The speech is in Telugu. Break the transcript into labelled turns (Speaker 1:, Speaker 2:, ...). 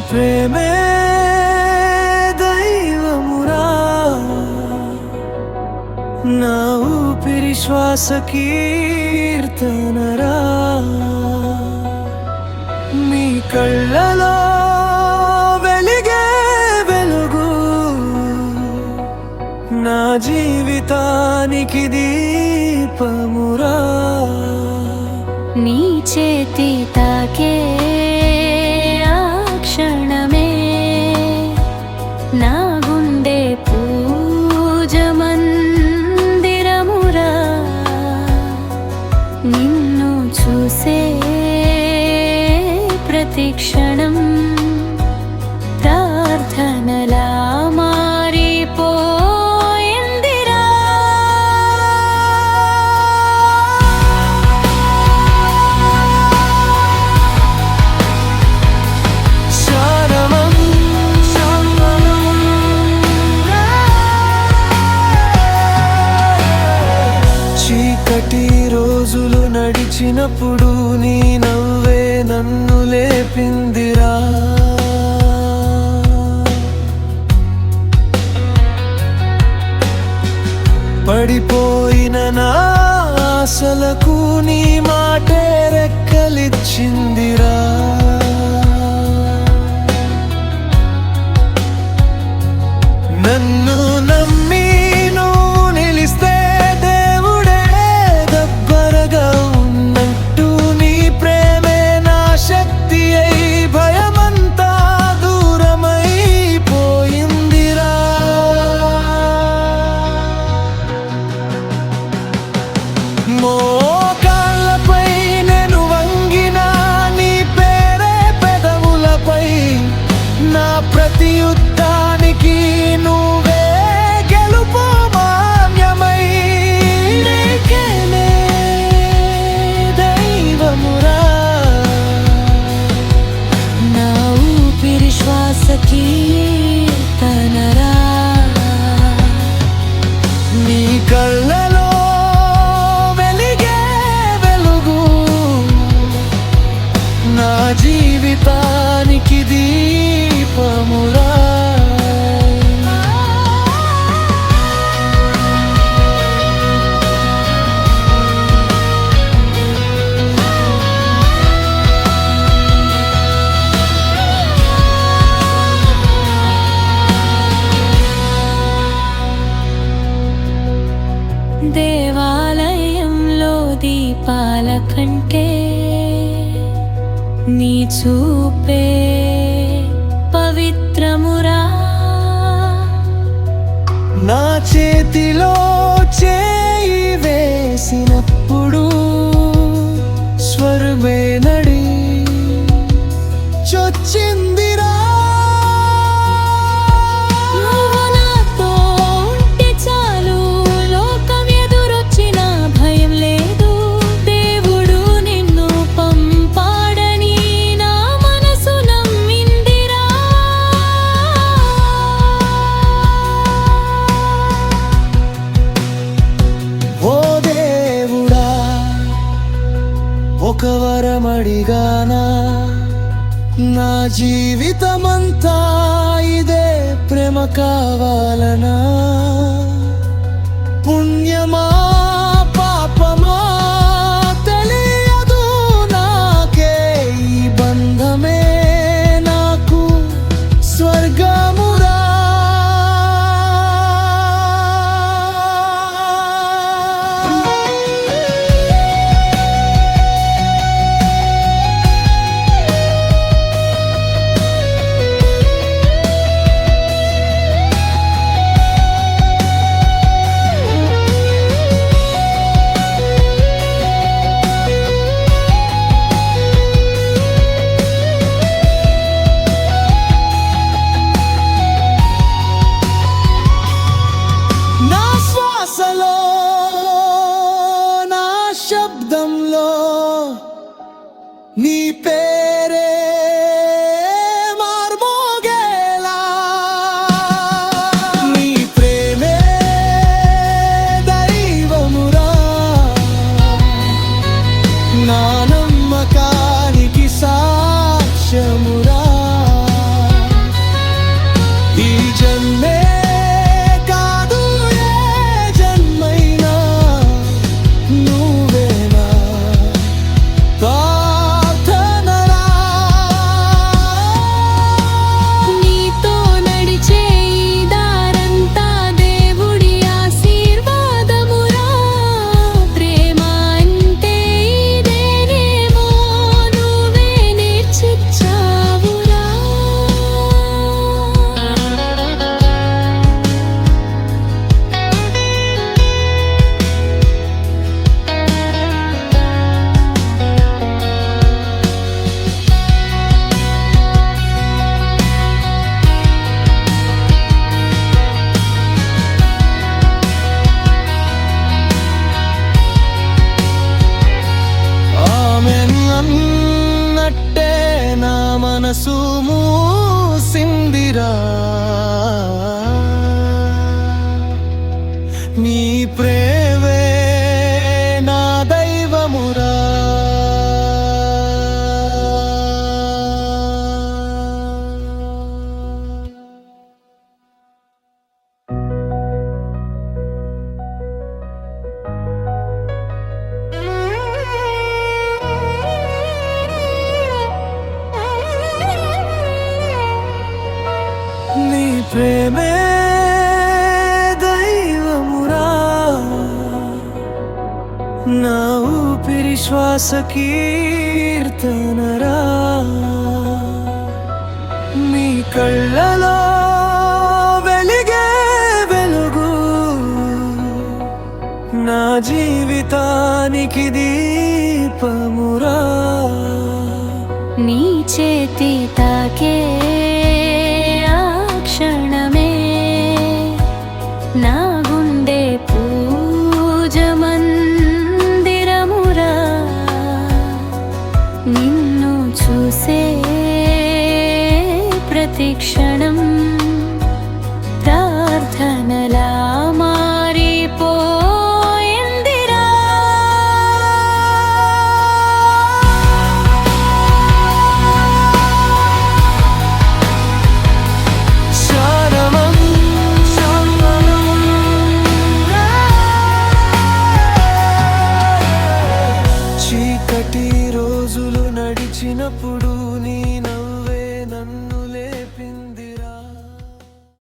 Speaker 1: ప్రేమే దైవమురా. నా ఊపిరి శ్వాస కీర్తనరా. మీ కళ్ళలో వెలిగే వెలుగు. నా జీవితానికిది లేనప్పుడు
Speaker 2: నీ
Speaker 1: నవ్వే నన్ను లేపిందిరా. పడిపోయిన నా ఆశలకు నీ మాటే రెక్కలిచ్చిందిరా. ప్రతి
Speaker 2: కంటే నీ చూపే పవిత్రమురా.
Speaker 1: నా చేతిలో ప్రేమ కావాలనా? Nipe విశ్వాస కీర్తనరా మీ కళ్ళలో వెలిగే వెలుగు. నా జీవితానికి దీపమురా.
Speaker 2: నీ చేతి తాకే